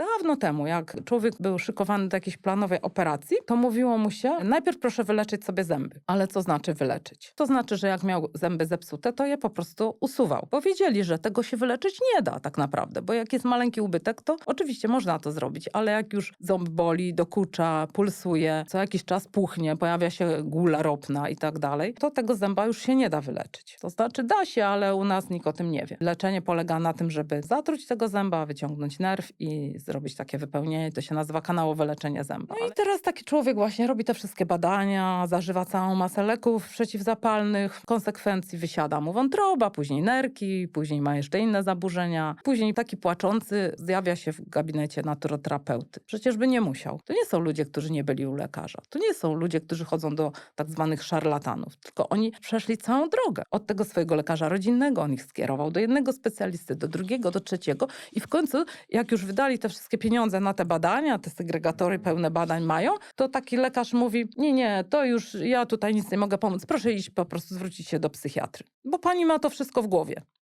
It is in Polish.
Dawno temu, jak człowiek był szykowany do jakiejś planowej operacji, to mówiło mu się, najpierw proszę wyleczyć sobie zęby. Ale co znaczy wyleczyć? To znaczy, że jak miał zęby zepsute, to je po prostu usuwał. Bo wiedzieli, że tego się wyleczyć nie da tak naprawdę, bo jak jest maleńki ubytek, to oczywiście można to zrobić, ale jak już ząb boli, dokucza, pulsuje, co jakiś czas puchnie, pojawia się gula ropna i tak dalej, to tego zęba już się nie da wyleczyć. To znaczy da się, ale u nas nikt o tym nie wie. Leczenie polega na tym, żeby zatruć tego zęba, wyciągnąć nerw i zrobić takie wypełnienie. To się nazywa kanałowe leczenie zęba. No i teraz taki człowiek właśnie robi te wszystkie badania, zażywa całą masę leków przeciwzapalnych. W konsekwencji wysiada mu wątroba, później nerki, później ma jeszcze inne zaburzenia. Później taki płaczący zjawia się w gabinecie naturoterapeuty. Przecież by nie musiał. To nie są ludzie, którzy nie byli u lekarza. To nie są ludzie, którzy chodzą do tak zwanych szarlatanów, tylko oni przeszli całą drogę. Od tego swojego lekarza rodzinnego, on ich skierował do jednego specjalisty, do drugiego, do trzeciego i w końcu, jak już wydali te wszystkie pieniądze na te badania, te segregatory pełne badań mają, to taki lekarz mówi, nie, nie, to już ja tutaj nic nie mogę pomóc, proszę iść po prostu zwrócić się do psychiatry. Bo pani ma to wszystko w głowie.